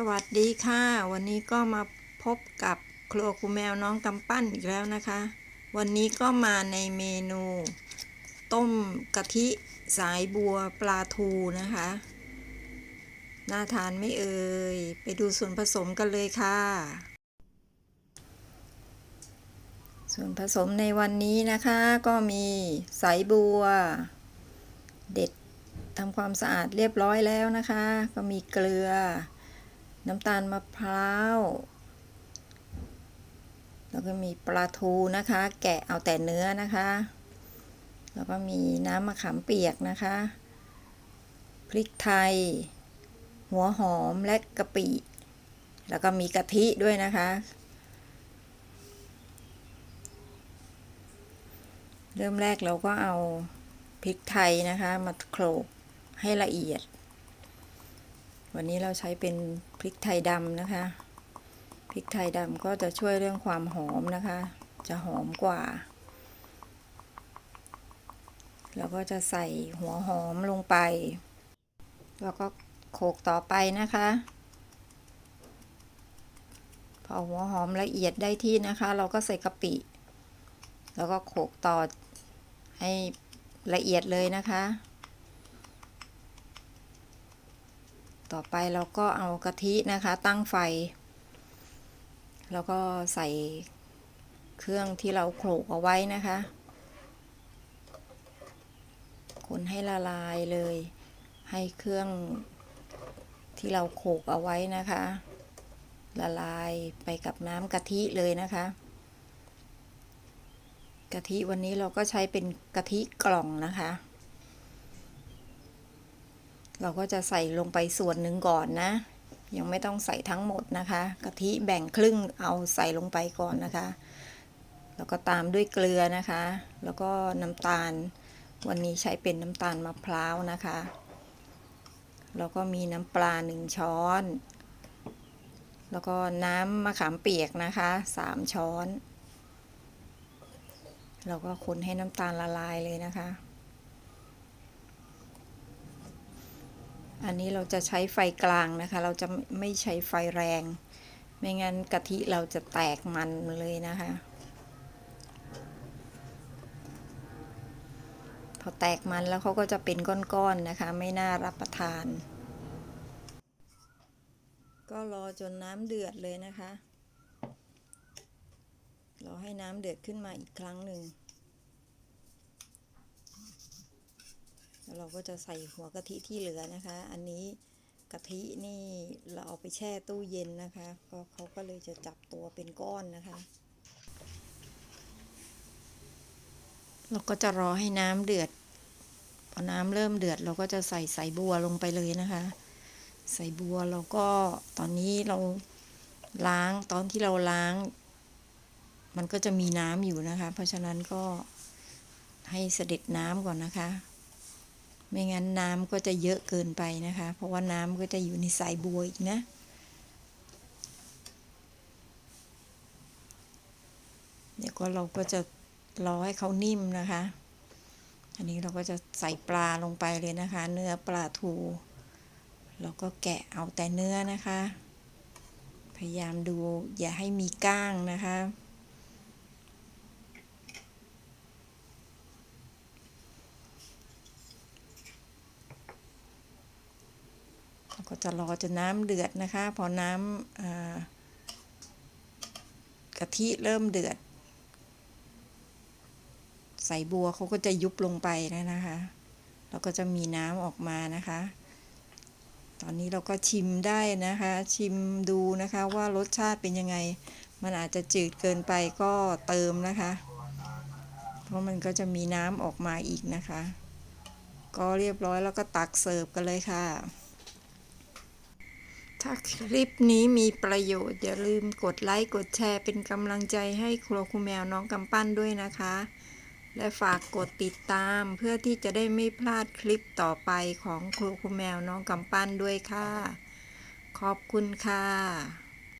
สวัสดีค่ะ วันนี้ก็มาพบกับครัวครูแมวน้องกำปั้นอีกแล้วนะคะ วันนี้ก็มาในเมนู ต้มกะทิสายบัวปลาทูนะคะ น่าทานไม่เอ่ย ไปดูส่วนผสมกันเลยค่ะ ส่วนผสมในวันนี้นะคะก็มีสายบัว เด็ดทำความสะอาดเรียบร้อยแล้วนะคะ ก็มีเกลือ น้ำตาลมะพร้าว แล้วก็มีปลาทูนะคะ แกะเอาแต่เนื้อนะคะ แล้วก็มีน้ำมะขามเปียกนะคะ พริกไทย หัวหอมและกะปิ แล้วก็มีกะทิด้วยนะคะ เริ่มแรกเราก็เอาพริกไทยนะคะ มาโขลกให้ละเอียด วันนี้เราใช้เป็นพริกไทยดำนะคะ พริกไทยดำก็จะช่วยเรื่องความหอมนะคะ จะหอมกว่า แล้วก็จะใส่หัวหอมลงไป แล้วก็โขกต่อไปนะคะ พอหัวหอมละเอียดได้ที่นะคะ เราก็ใส่กะปิ แล้วก็โขกต่อให้ละเอียดเลยนะคะ ต่อไปเราก็เอากะทินะคะ ตั้งไฟ แล้วก็ใส่เครื่องที่เราโขลกเอาไว้นะคะ คนให้ละลายเลย ให้เครื่องที่เราโขลกเอาไว้นะคะ ละลายไปกับน้ำกะทิเลยนะคะ กะทิวันนี้เราก็ใช้เป็นกะทิกล่องนะคะ เราก็จะใส่ลงไปส่วนหนึ่งก่อนนะ ยังไม่ต้องใส่ทั้งหมดนะคะกะทิแบ่งครึ่งเอาใส่ลงไปก่อนนะคะ แล้วก็ตามด้วยเกลือนะคะ แล้วก็น้ำตาล วันนี้ใช้เป็นน้ำตาลมะพร้าวนะคะ แล้วก็มีน้ำปลาหนึ่งช้อน แล้วก็น้ำมะขามเปียกนะคะสามช้อนเราก็คนให้น้ำตาลละลายเลยนะคะ อันนี้เราจะใช้ไฟกลางนะคะ เราจะไม่ใช้ไฟแรง ไม่งั้นกะทิเราจะแตกมันเลยนะคะ พอแตกมันแล้วเขาก็จะเป็นก้อนๆนะคะ ไม่น่ารับประทาน ก็รอจนน้ำเดือดเลยนะคะ รอให้น้ำเดือดขึ้นมาอีกครั้งหนึ่ง แล้วเราก็จะใส่หัวกะทิที่เหลือนะคะ อันนี้กะทินี่เราเอาไปแช่ตู้เย็นนะคะก็เขาก็เลยจะจับตัวเป็นก้อนนะคะ เราก็จะรอให้น้ำเดือด พอน้ำเริ่มเดือด เราก็จะใส่ใส่บัวลงไปเลยนะคะ ใส่บัวเราก็ตอนนี้เราล้างตอนที่เราล้าง มันก็จะมีน้ำอยู่นะคะ เพราะฉะนั้นก็ให้เสด็จน้ำก่อนนะคะ ไม่งั้นน้ำก็จะเยอะเกินไปนะคะ เพราะว่าน้ำก็จะอยู่ในสายบัวอีกนะ เดี๋ยวก็เราก็จะรอให้เขานิ่มนะคะ อันนี้เราก็จะใส่ปลาลงไปเลยนะคะ เนื้อปลาทู เราก็แกะเอาแต่เนื้อนะคะ พยายามดูอย่าให้มีก้างนะคะ เรา ก็จะรอจนน้ำเดือดนะคะ พอน้ำกะทิเริ่มเดือด ใส่บัวเขาก็จะยุบลงไปแล้วนะคะ แล้วก็จะมีน้ำออกมานะคะ ตอนนี้เราก็ชิมได้นะคะ ชิมดูนะคะว่ารสชาติเป็นยังไง มันอาจจะจืดเกินไปก็เติมนะคะ เพราะมันก็จะมีน้ำออกมาอีกนะคะก็เรียบร้อยแล้วก็ตักเสิร์ฟกันเลยค่ะ ถ้าคลิปนี้มีประโยชน์ อย่าลืมกดไลค์ กดแชร์ เป็นกำลังใจให้ครัวคุณแมวน้องกำปั้นด้วยนะคะ และฝากกดติดตามเพื่อที่จะได้ไม่พลาดคลิปต่อไปของครูคุณแมวน้องกำปั้นด้วยค่ะ ขอบคุณค่ะ